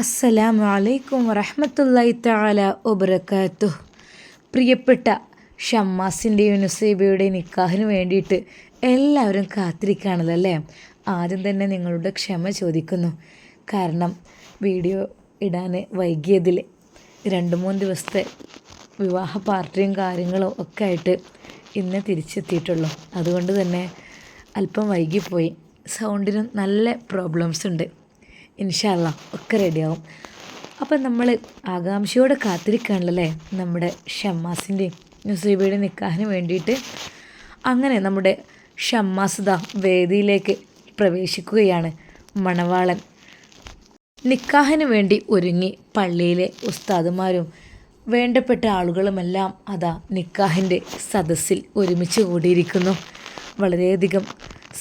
അസ്സലാമു അലൈക്കും വറഹമത്തല്ലായി താല വബറകാതുഹു പ്രിയപ്പെട്ട ഷമ്മാസിന്റെയും നുസൈബയുടെയും നിക്കാഹിന് വേണ്ടിയിട്ട് എല്ലാവരും കാത്തിരിക്കുകയാണല്ലോ അല്ലേ? ആദ്യം തന്നെ നിങ്ങളുടെ ക്ഷമ ചോദിക്കുന്നു. കാരണം വീഡിയോ ഇടാൻ വൈകിയതിൽ രണ്ട് മൂന്ന് ദിവസത്തെ വിവാഹ പാർട്ടിയും കാര്യങ്ങളും ഒക്കെ ആയിട്ട് ഇന്ന് തിരിച്ചെത്തിയിട്ടുള്ളൂ. അതുകൊണ്ട് തന്നെ അല്പം വൈകിപ്പോയി. സൗണ്ടിനും നല്ല പ്രോബ്ലംസ് ഉണ്ട്. ഇൻഷാല്ല ഒക്കെ റെഡിയാവും. അപ്പം നമ്മൾ ആകാംക്ഷയോടെ കാത്തിരിക്കുകയാണല്ലേ നമ്മുടെ ഷമ്മാസിന്റെയും നുസൈബയുടെയും നിക്കാഹിന് വേണ്ടിയിട്ട് അങ്ങനെ നമ്മുടെ ഷമ്മാസ് ഷമ്മാസുദ വേദിയിലേക്ക് പ്രവേശിക്കുകയാണ് മണവാളൻ. നിക്കാഹിന് വേണ്ടി ഒരുങ്ങി പള്ളിയിലെ ഉസ്താദുമാരും വേണ്ടപ്പെട്ട ആളുകളുമെല്ലാം അതാ നിക്കാഹിന്റെ സദസ്സിൽ ഒരുമിച്ച് കൂടിയിരിക്കുന്നു. വളരെയധികം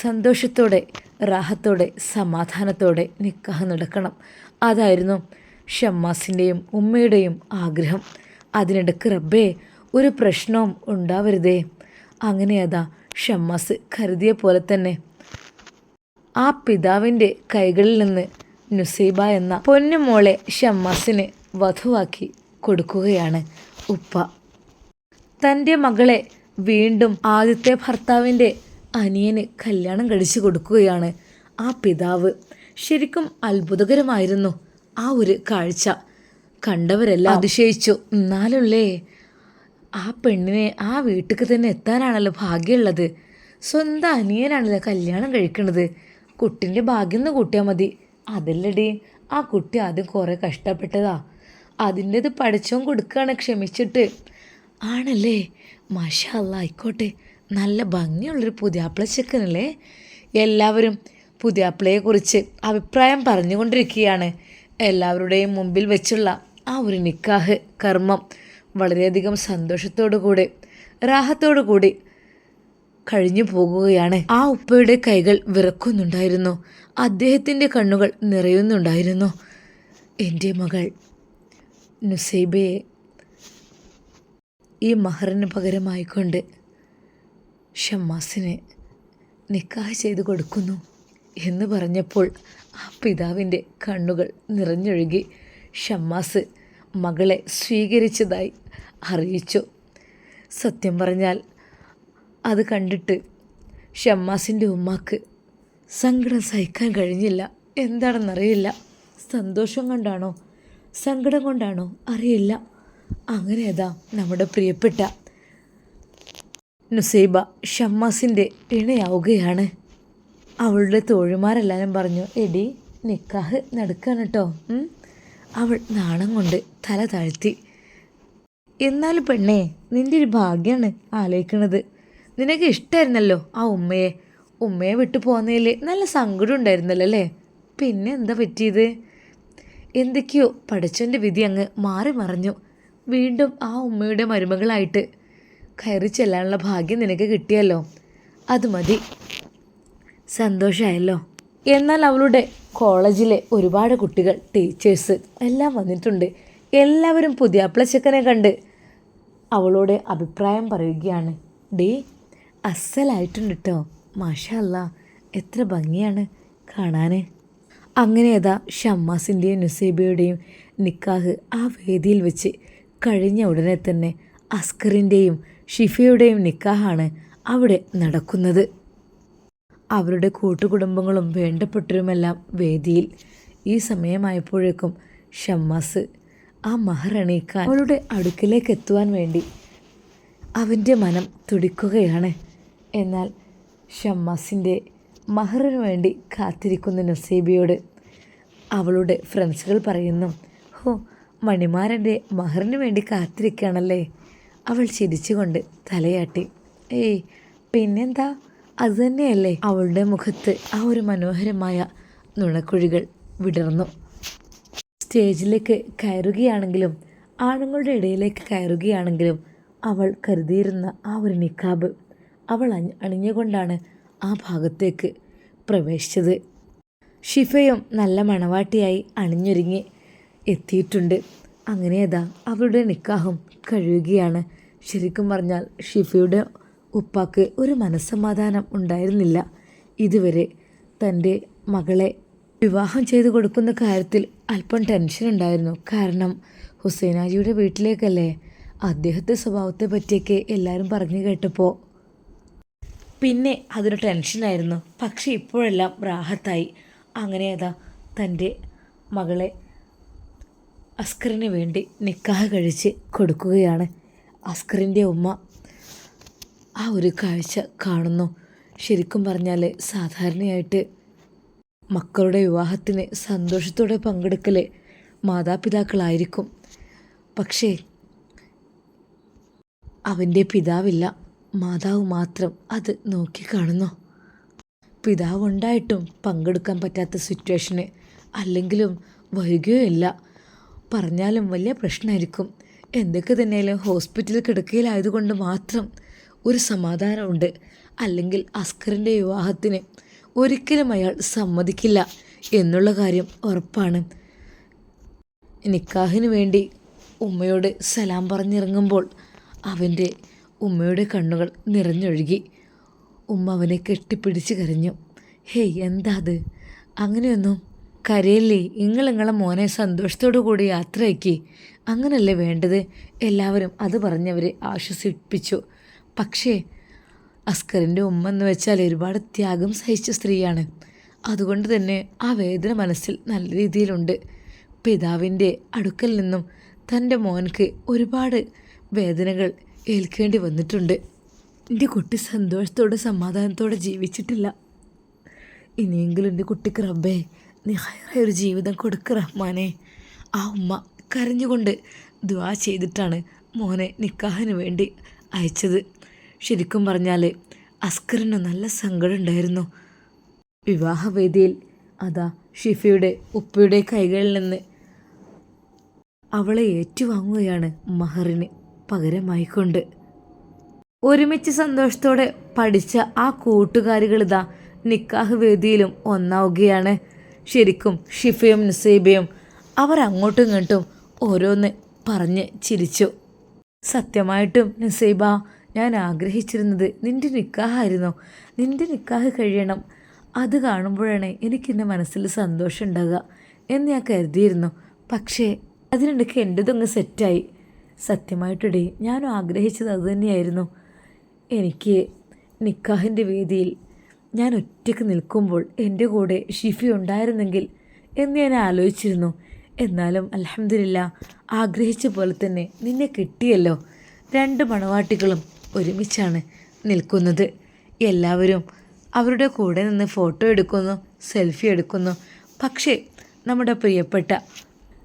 സന്തോഷത്തോടെ റാഹത്തോടെ സമാധാനത്തോടെ നിക്കാഹ് നടക്കണം. അതായിരുന്നു ഷമ്മാസിന്റെയും ഉമ്മയുടെയും ആഗ്രഹം. അതിനിടക്ക് റബ്ബേ ഒരു പ്രശ്നവും ഉണ്ടാവരുതേ. അങ്ങനെ അതാ ഷമ്മാസ് കരുതിയ പോലെ തന്നെ. ആ പിതാവിന്റെ കൈകളിൽ നിന്ന് നുസൈബ എന്ന പൊന്നുമോളെ ഷമ്മാസിന് വധുവാക്കി കൊടുക്കുകയാണ് ഉപ്പ. തന്റെ മകളെ വീണ്ടും ആദ്യത്തെ ഭർത്താവിന്റെ അനിയന് കല്യാണം കഴിച്ചു കൊടുക്കുകയാണ് ആ പിതാവ്. ശരിക്കും അത്ഭുതകരമായിരുന്നു ആ ഒരു കാഴ്ച. കണ്ടവരെല്ലാം അതിശയിച്ചു. എന്നാലുള്ളേ ആ പെണ്ണിനെ ആ വീട്ടിൽ തന്നെ എത്താനാണല്ലോ ഭാഗ്യമുള്ളത്. സ്വന്തം അനിയനാണല്ലോ കല്യാണം കഴിക്കണത്. കുട്ടിന്റെ ഭാഗ്യം എന്ന് കൂട്ടിയാൽ മതി. അതല്ലടി ആ കുട്ടി ആദ്യം കുറേ കഷ്ടപ്പെട്ടതാ. അതിന്റെത് പഠിച്ചോം കൊടുക്കുകയാണ് ക്ഷമിച്ചിട്ട്. ആണല്ലേ. മാഷാ അല്ല ആയിക്കോട്ടെ. നല്ല ഭംഗിയുള്ളൊരു പുതിയാപ്പിള അല്ലേ? എല്ലാവരും പുതിയാപ്പിളയെക്കുറിച്ച് അഭിപ്രായം പറഞ്ഞുകൊണ്ടിരിക്കുകയാണ്. എല്ലാവരുടെയും മുമ്പിൽ വെച്ചുള്ള ആ ഒരു നിക്കാഹ് കർമ്മം വളരെയധികം സന്തോഷത്തോടു കൂടി റാഹത്തോടു കൂടി കഴിഞ്ഞു പോകുകയാണ്. ആ ഉപ്പയുടെ കൈകൾ വിറക്കുന്നുണ്ടായിരുന്നു. അദ്ദേഹത്തിന്റെ കണ്ണുകൾ നിറയുന്നുണ്ടായിരുന്നു. എന്റെ മകൾ നുസൈബയെ ഈ മഹറിന് പകരമായിക്കൊണ്ട് ഷമ്മാസിനെ നിക്കാഹ് ചെയ്തു കൊടുക്കുന്നു എന്ന് പറഞ്ഞപ്പോൾ ആ പിതാവിന്റെ കണ്ണുകൾ നിറഞ്ഞൊഴുകി ഷമ്മാസ് മകളെ സ്വീകരിച്ചതായി അറിയിച്ചു. സത്യം പറഞ്ഞാൽ അത് കണ്ടിട്ട് ഷമ്മാസിന്റെ ഉമ്മാക്ക് സങ്കടം സഹിക്കാൻ കഴിഞ്ഞില്ല. എന്താണെന്നറിയില്ല. സന്തോഷം കൊണ്ടാണോ? സങ്കടം കൊണ്ടാണോ? അറിയില്ല. അങ്ങനെ അതാ നമ്മുടെ പ്രിയപ്പെട്ട നുസൈബ ഷമ്മാസിന്റെ ഇണയാവുകയാണ്. അവളുടെ തോഴിമാരെല്ലാവരും പറഞ്ഞു എടി നിക്കാഹ് നടക്കാണ് കേട്ടോ അവൾ നാണം കൊണ്ട് തല താഴ്ത്തി. എന്നാലും പെണ്ണേ നിന്റെ ഒരു ഭാഗ്യമാണ് ആലോചിക്കണത്. നിനക്ക് ഇഷ്ടമായിരുന്നല്ലോ ആ ഉമ്മയെ. ഉമ്മയെ വിട്ടു പോകുന്നതിൽ നല്ല സങ്കടം ഉണ്ടായിരുന്നല്ലോ അല്ലേ? പിന്നെ എന്താ പറ്റിയത്? എന്തൊക്കെയോ പഠിച്ചവന്റെ വിധി അങ്ങ് മാറി മറിഞ്ഞു. വീണ്ടും ആ ഉമ്മയുടെ മരുമകളായിട്ട് കയറി ചെല്ലാനുള്ള ഭാഗ്യം നിനക്ക് കിട്ടിയല്ലോ. അത് മതി. സന്തോഷമായല്ലോ എന്നാൽ അവളുടെ കോളേജിലെ ഒരുപാട് കുട്ടികൾ ടീച്ചേഴ്സ് എല്ലാം വന്നിട്ടുണ്ട്. എല്ലാവരും പുതിയ പ്ലച്ചക്കനെ കണ്ട് അവളോട് അഭിപ്രായം പറയുകയാണ്. ഡേ അസലായിട്ടുണ്ട് കേട്ടോ മാഷല്ല എത്ര ഭംഗിയാണ് കാണാൻ അങ്ങനെ അതാ ഷമ്മാസിന്റെയും നുസൈബയുടെയും നിക്കാഹ് ആ വേദിയിൽ വെച്ച് കഴിഞ്ഞ ഉടനെ തന്നെ അസ്കറിന്റെയും ഷിഫയുടെയും നിക്കാഹാണ് അവിടെ നടക്കുന്നത്. അവരുടെ കൂട്ടുകുടുംബങ്ങളും വേണ്ടപ്പെട്ടവരുമെല്ലാം വേദിയിൽ. ഈ സമയമായപ്പോഴേക്കും ഷമ്മാസ് ആ മഹറണീക്കാൻ അവളുടെ അടുക്കിലേക്ക് എത്തുവാൻ വേണ്ടി അവന്റെ മനം തുടിക്കുകയാണ്. എന്നാൽ ഷമ്മാസിന്റെ മഹറിന് വേണ്ടി കാത്തിരിക്കുന്ന നസീബിയോട് അവളുടെ ഫ്രണ്ട്സുകൾ പറയുന്നു ഹോ മണിമാരന്റെ മഹറിന് വേണ്ടി കാത്തിരിക്കുകയാണല്ലേ? അവൾ ചിരിച്ചുകൊണ്ട് തലയാട്ടി. ഏയ് പിന്നെന്താ? അതുതന്നെയല്ലേ അവളുടെ മുഖത്ത് ആ ഒരു മനോഹരമായ നുണക്കുഴികൾ വിടർന്നു. സ്റ്റേജിലേക്ക് കയറുകയാണെങ്കിലും ആണുങ്ങളുടെ ഇടയിലേക്ക് കയറുകയാണെങ്കിലും അവൾ കരുതിയിരുന്ന ആ ഒരു നിക്കാബ് അവൾ അണിഞ്ഞുകൊണ്ടാണ് ആ ഭാഗത്തേക്ക് പ്രവേശിച്ചത്. ഷിഫയും നല്ല മണവാട്ടിയായി അണിഞ്ഞൊരുങ്ങി എത്തിയിട്ടുണ്ട്. അങ്ങനെ അതാ അവരുടെ നിക്കാഹും കഴിയുകയാണ്. ശരിക്കും പറഞ്ഞാൽ ഷിഫയുടെ ഉപ്പാക്ക് ഒരു മനസ്സമാധാനം ഉണ്ടായിരുന്നില്ല. ഇതുവരെ തന്റെ മകളെ വിവാഹം ചെയ്തു കൊടുക്കുന്ന കാര്യത്തിൽ അല്പം ടെൻഷൻ ഉണ്ടായിരുന്നു. കാരണം ഹുസൈനാജിയുടെ വീട്ടിലേക്കല്ലേ? അദ്ദേഹത്തെ സ്വഭാവത്തെ പറ്റിയൊക്കെ എല്ലാവരും പറഞ്ഞു കേട്ടപ്പോൾ പിന്നെ അതൊരു ടെൻഷനായിരുന്നു പക്ഷേ ഇപ്പോഴെല്ലാം റാഹത്തായി. അങ്ങനെ അതാ തന്റെ മകളെ അസ്കറിന് വേണ്ടി നിക്കാഹ് കഴിച്ച് കൊടുക്കുകയാണ് അസ്കറിന്റെ ഉമ്മ. ആ ഒരു കാഴ്ച കാണുന്നു. ശരിക്കും പറഞ്ഞാൽ സാധാരണയായിട്ട് മക്കളുടെ വിവാഹത്തിന് സന്തോഷത്തോടെ പങ്കെടുക്കൽ മാതാപിതാക്കളായിരിക്കും. പക്ഷേ അവന്റെ പിതാവില്ല. മാതാവ് മാത്രം അത് നോക്കിക്കാണുന്നു പിതാവ് ഉണ്ടായിട്ടും പങ്കെടുക്കാൻ പറ്റാത്ത സിറ്റുവേഷന് അല്ലെങ്കിലും വരികയോ ഇല്ല. പറഞ്ഞാലും വലിയ പ്രശ്നമായിരിക്കും. എന്തൊക്കെ തന്നെയാലും ഹോസ്പിറ്റൽ കിടക്കയിലായതുകൊണ്ട് മാത്രം ഒരു സമാധാനമുണ്ട്. അല്ലെങ്കിൽ അസ്കറിന്റെ വിവാഹത്തിന് ഒരിക്കലും അയാൾ സമ്മതിക്കില്ല എന്നുള്ള കാര്യം ഉറപ്പാണ്. നിക്കാഹിന് വേണ്ടി ഉമ്മയോട് സലാം പറഞ്ഞിറങ്ങുമ്പോൾ അവന്റെ ഉമ്മയുടെ കണ്ണുകൾ നിറഞ്ഞൊഴുകി. ഉമ്മ അവനെ കെട്ടിപ്പിടിച്ച് കരഞ്ഞു. ഹേയ് എന്താ അത്? അങ്ങനെയൊന്നും കരയല്ലേ? നിങ്ങൾ നിങ്ങളെ മോനെ സന്തോഷത്തോടു കൂടി യാത്രയാക്കി. അങ്ങനല്ലേ വേണ്ടത്? എല്ലാവരും അത് പറഞ്ഞവരെ ആശ്വസിപ്പിച്ചു. പക്ഷേ അസ്കറിന്റെ ഉമ്മ എന്ന് വെച്ചാൽ ഒരുപാട് ത്യാഗം സഹിച്ച സ്ത്രീയാണ്. അതുകൊണ്ട് തന്നെ ആ വേദന മനസ്സിൽ നല്ല രീതിയിലുണ്ട്. പിതാവിന്റെ അടുക്കൽ നിന്നും തന്റെ മോൻക്ക് ഒരുപാട് വേദനകൾ ഏൽക്കേണ്ടി വന്നിട്ടുണ്ട്. എന്റെ കുട്ടി സന്തോഷത്തോടെ സമാധാനത്തോടെ ജീവിച്ചിട്ടില്ല. ഇനിയെങ്കിലും എന്റെ കുട്ടിക്ക് റബ്ബേ നീ ഹയറായ ഒരു ജീവിതം കൊടുക്ക് റഹ്മാനെ. ആ ഉമ്മ കരഞ്ഞുകൊണ്ട് ദുവാ ചെയ്തിട്ടാണ് മോനെ നിക്കാഹിന് വേണ്ടി അയച്ചത്. ശരിക്കും പറഞ്ഞാൽ അസ്കറിന് നല്ല സങ്കടം ഉണ്ടായിരുന്നു വിവാഹവേദിയിൽ അതാ ഷിഫയുടെ ഉപ്പയുടെ കൈകളിൽ നിന്ന് അവളെ ഏറ്റുവാങ്ങുകയാണ് മഹറിന് പകരമായിക്കൊണ്ട്. ഒരുമിച്ച് സന്തോഷത്തോടെ പഠിച്ച ആ കൂട്ടുകാരികൾ ഇതാ നിക്കാഹ് വേദിയിലും ഒന്നാവുകയാണ്. ശരിക്കും ഷിഫയും നസീബയും അവർ അങ്ങോട്ടും ഇങ്ങോട്ടും ഓരോന്ന് പറഞ്ഞ് ചിരിച്ചു. സത്യമായിട്ടും നസീബ ഞാൻ ആഗ്രഹിച്ചിരുന്നത് നിന്റെ നിക്കാഹായിരുന്നു. നിന്റെ നിക്കാഹ് കഴിയണം. അത് കാണുമ്പോഴാണ് എനിക്കെന്റെ മനസ്സിൽ സന്തോഷം ഉണ്ടാകുക എന്ന് ഞാൻ കരുതിയിരുന്നു. പക്ഷേ അതിനിടയ്ക്ക് എന്റെതൊന്ന് സെറ്റായി. സത്യമായിട്ടിടേ ഞാനും ആഗ്രഹിച്ചത് അതുതന്നെയായിരുന്നു എനിക്ക് നിക്കാഹിന്റെ വേദിയിൽ ഞാൻ ഒറ്റയ്ക്ക് നിൽക്കുമ്പോൾ എന്റെ കൂടെ ഷിഫി ഉണ്ടായിരുന്നെങ്കിൽ എന്ന് ഞാൻ ആലോചിച്ചിരുന്നു. എന്നാലും അലഹമില്ല ആഗ്രഹിച്ച പോലെ തന്നെ നിന്നെ കിട്ടിയല്ലോ. രണ്ട് മണവാട്ടികളും ഒരുമിച്ചാണ് നിൽക്കുന്നത്. എല്ലാവരും അവരുടെ കൂടെ നിന്ന് ഫോട്ടോ എടുക്കുന്നു സെൽഫി എടുക്കുന്നു. പക്ഷേ നമ്മുടെ പ്രിയപ്പെട്ട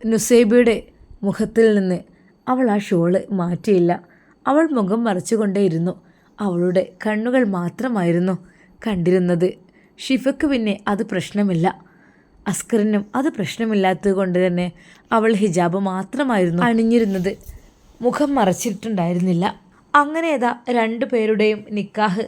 നുസൈബയുടെ മുഖത്തിൽ നിന്ന് അവൾ ആ ഷോൾ മാറ്റിയില്ല. അവൾ മുഖം മറച്ചുകൊണ്ടേയിരുന്നു. അവളുടെ കണ്ണുകൾ മാത്രമായിരുന്നു. കണ്ടിരുന്നത്. ഷിഫക്ക് പിന്നെ അത് പ്രശ്നമില്ല. അസ്കറിനും അത് പ്രശ്നമില്ലാത്തത് കൊണ്ട് തന്നെ അവൾ ഹിജാബ് മാത്രമായിരുന്നു അണിഞ്ഞിരുന്നത്. മുഖം മറച്ചിട്ടുണ്ടായിരുന്നില്ല. അങ്ങനെ ഏതാ രണ്ടു പേരുടെയും നിക്കാഹ്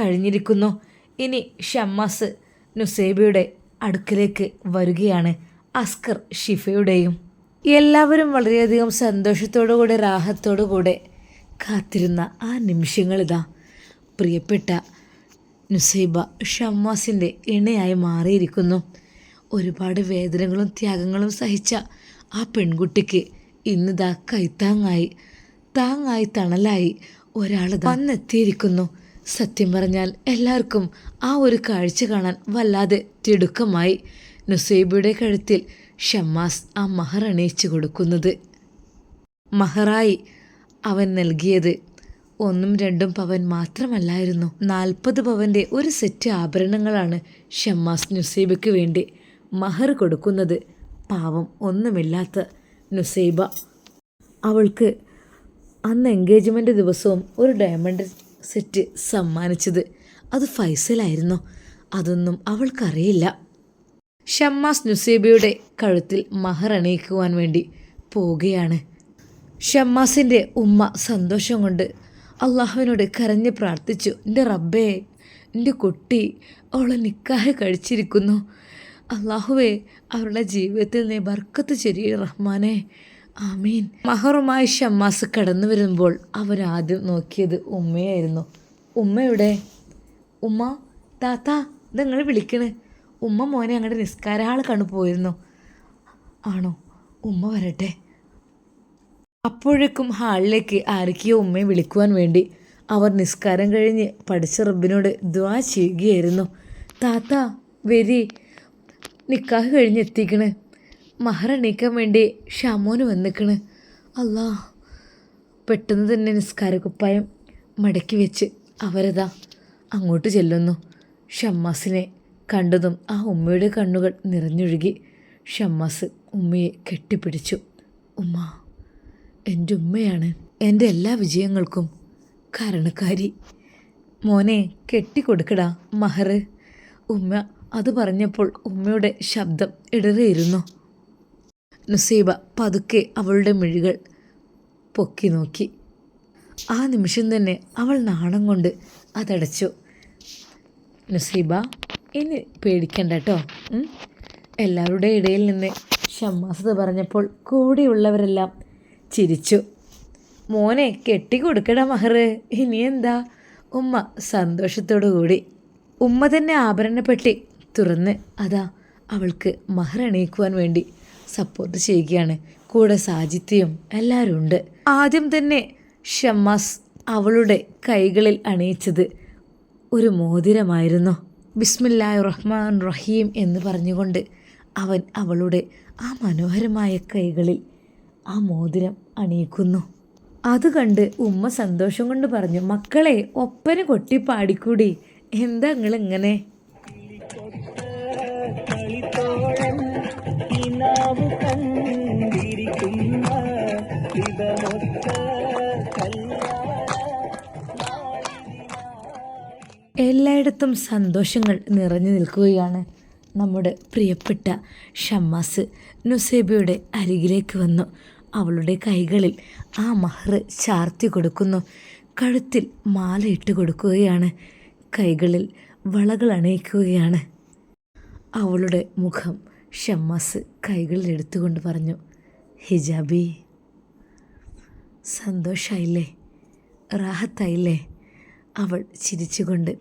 കഴിഞ്ഞിരിക്കുന്നു. ഇനി ഷമ്മാസ് നുസൈബയുടെ അടുക്കിലേക്ക് വരികയാണ് അസ്കർ ഷിഫയുടെയും. എല്ലാവരും വളരെയധികം സന്തോഷത്തോടുകൂടെ റാഹത്തോടുകൂടെ കാത്തിരുന്ന ആ നിമിഷങ്ങളിതാ. പ്രിയപ്പെട്ട നുസൈബ ഷമ്മാസിന്റെ ഇണയായി മാറിയിരിക്കുന്നു. ഒരുപാട് വേദനകളും ത്യാഗങ്ങളും സഹിച്ച ആ പെൺകുട്ടിക്ക് ഇന്നിതാ കൈത്താങ്ങായി താങ്ങായി തണലായി ഒരാൾ വന്നെത്തിയിരിക്കുന്നു. സത്യം പറഞ്ഞാൽ എല്ലാവർക്കും ആ ഒരു കാഴ്ച കാണാൻ വല്ലാതെ തിടുക്കമായി നുസൈബയുടെ കഴുത്തിൽ ഷമ്മാസ് ആ മഹർ അണിയിച്ചു കൊടുക്കുന്നത്. മഹറായി അവൻ നൽകിയത് ഒന്നും രണ്ടും പവൻ മാത്രമല്ലായിരുന്നു. നാൽപ്പത് പവന്റെ ഒരു സെറ്റ് ആഭരണങ്ങളാണ് ഷമ്മാസ് നുസൈബയ്ക്ക് വേണ്ടി മഹർ കൊടുക്കുന്നത്. പാവം ഒന്നുമില്ലാത്ത നുസൈബ. അവൾക്ക് അന്ന് എൻഗേജ്മെന്റ് ദിവസവും ഒരു ഡയമണ്ട് സെറ്റ് സമ്മാനിച്ചത്. അത് ഫൈസലായിരുന്നു. അതൊന്നും അവൾക്കറിയില്ല. ഷമ്മാസ് നുസൈബയുടെ കഴുത്തിൽ മഹർ അണിയിക്കുവാൻ വേണ്ടി പോവുകയാണ്. ഷമ്മാസിന്റെ ഉമ്മ സന്തോഷം കൊണ്ട് അള്ളാഹുവിനോട് കരഞ്ഞ് പ്രാർത്ഥിച്ചു എന്റെ റബ്ബേ എന്റെ കുട്ടി അവളെ നിക്കാഹ് കഴിച്ചിരിക്കുന്നു. അള്ളാഹുവേ അവരുടെ ജീവിതത്തിൽ നീ ബർക്കത്ത് ചെറിയ റഹ്മാനെ. ആമീൻ. മഹറുമായി ഷമ്മാസ് കടന്നു വരുമ്പോൾ അവരാദ്യം നോക്കിയത് ഉമ്മയായിരുന്നു. ഉമ്മയുടെ ഉമ്മ താത്ത ഇതങ്ങൾ വിളിക്കണേ. ഉമ്മ മോനെ അങ്ങോട്ട് നിസ്കാരഹാൾ കണ്ടു പോയിരുന്നു. ആണോ? ഉമ്മ വരട്ടെ. അപ്പോഴേക്കും ഹാളിലേക്ക് ആരൊക്കെയോ ഉമ്മയെ വിളിക്കുവാൻ വേണ്ടി അവർ നിസ്കാരം കഴിഞ്ഞ് പഠിച്ച റബ്ബിനോട് ദ്വാ ചെയ്യുകയായിരുന്നു. താത്ത വരി നിക്കാഹ് കഴിഞ്ഞ് എത്തിക്കണ്. മഹർ എണീക്കാൻ വേണ്ടി ഷമോന് വന്നിക്കണ്. അല്ലാ പെട്ടെന്ന് തന്നെ നിസ്കാരക്കുപ്പായം മടക്കി വെച്ച് അവരതാ അങ്ങോട്ട് ചെല്ലുന്നു. ഷമ്മാസിനെ കണ്ടതും ആ ഉമ്മയുടെ കണ്ണുകൾ നിറഞ്ഞൊഴുകി ഷമ്മാസ് ഉമ്മയെ കെട്ടിപ്പിടിച്ചു. ഉമ്മ എന്റെ ഉമ്മയാണ് എന്റെ എല്ലാ വിജയങ്ങൾക്കും കാരണക്കാരി. മോനെ കെട്ടിക്കൊടുക്കടാ മഹർ ഉമ്മ അത് പറഞ്ഞപ്പോൾ ഉമ്മയുടെ ശബ്ദം ഇടറിയിരുന്നു. നുസൈബ പതുക്കെ അവളുടെ മിഴികൾ പൊക്കി നോക്കി. ആ നിമിഷം തന്നെ അവൾ നാണം കൊണ്ട് അതടച്ചു. നുസൈബ ഇനി പേടിക്കണ്ട കേട്ടോ എല്ലാവരുടെ ഇടയിൽ നിന്ന് ഷമ്മാസത് പറഞ്ഞപ്പോൾ കൂടെയുള്ളവരെല്ലാം ചിരിച്ചു. മോനെ കെട്ടിക്കൊടുക്കട മഹർ ഇനിയെന്താ? ഉമ്മ സന്തോഷത്തോടു കൂടി ഉമ്മ തന്നെ ആഭരണപ്പെട്ടി തുറന്ന് അതാ അവൾക്ക് മഹർ അണിയിക്കുവാൻ വേണ്ടി സപ്പോർട്ട് ചെയ്യുകയാണ്. കൂടെ സാജിത്യം എല്ലാവരും ഉണ്ട്. ആദ്യം തന്നെ ഷമ്മാസ് അവളുടെ കൈകളിൽ അണിയിച്ചത് ഒരു മോതിരമായിരുന്നു. ബിസ്മില്ലാഹി റഹ്മാൻ റഹീം എന്ന് പറഞ്ഞുകൊണ്ട് അവൻ അവളുടെ ആ മനോഹരമായ കൈകളിൽ ആ മോതിരം അണിയിക്കുന്നു. അത് കണ്ട് ഉമ്മ സന്തോഷം കൊണ്ട് പറഞ്ഞു മക്കളെ ഒപ്പന കൊട്ടി പാടിക്കൂടി. എന്താ നിങ്ങൾ ഇങ്ങനെ എല്ലായിടത്തും സന്തോഷങ്ങൾ നിറഞ്ഞു നിൽക്കുകയാണ് നമ്മുടെ പ്രിയപ്പെട്ട ഷമ്മാസ്. നുസേബയുടെ അരികിലേക്ക് വന്നു. അവളുടെ കൈകളിൽ ആ മഹർ ചാർത്തി കൊടുക്കുന്നു. കഴുത്തിൽ മാല ഇട്ട് കൊടുക്കുകയാണ്. കൈകളിൽ വളകൾ അണയിക്കുകയാണ്. അവളുടെ മുഖം ഷമ്മസ് കൈകളിൽ എടുത്തുകൊണ്ട് പറഞ്ഞു ഹിജാബി സന്തോഷായില്ലേ? റാഹത്തായില്ലേ? അവൾ ചിരിച്ചുകൊണ്ട്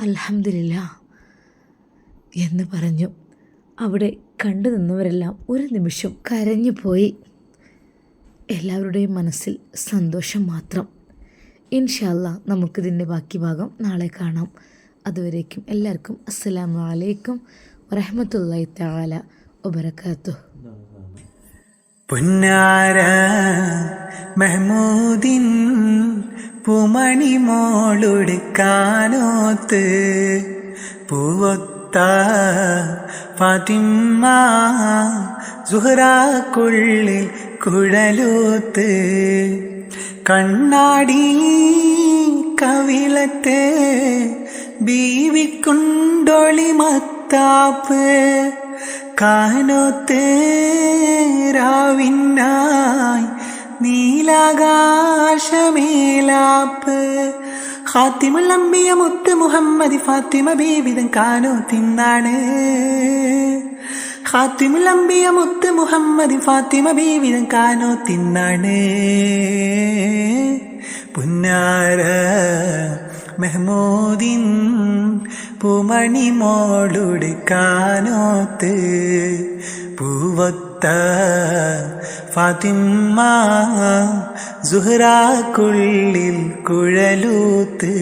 അൽഹമില്ല എന്ന് പറഞ്ഞു. അവിടെ കണ്ടു നിന്നവരെല്ലാം ഒരു നിമിഷം കരഞ്ഞു പോയി എല്ലാവരുടെയും മനസ്സിൽ സന്തോഷം മാത്രം. ഇൻഷാല്ല നമുക്കിതിന്റെ ബാക്കി ഭാഗം നാളെ കാണാം. അതുവരേക്കും എല്ലാവർക്കും അസ്സലാമു അലൈക്കും വറഹമത്തല്ലാഹി താല വബറകാതുഹു. പുന്നാര മെഹമൂദിൻ പൂമണി മോളൊടുക്കാനോത്ത് പൂവൊത്ത ഫാത്തിമ്മ സുഹറാക്കുള്ളിൽ കുഴലൂത്ത് കണ്ണാടി കവിളത്ത് ബീവിക്കുണ്ടൊളി മത്താപ്പ് കാനോത്ത് രാവിനായി നീലാകാശമേലാപ്പ്. അംബിയ മുത്ത് മുഹമ്മദ് ഫാത്തിമ ബീവിതം കാനോ ഖാത്തിമുൽ അംബിയ മുത്ത് മുഹമ്മദ് ഫാത്തിമ ബീവിതൻ കാനോ തിന്നാണ്. പുന്നാര മെഹ്മൂദിൻ പൂമണി മോളുടെ കാനോത്ത് പൂവത്ത ഫാത്തിമ്മ സുഹറാക്കുള്ളിൽ കുഴലൂത്ത്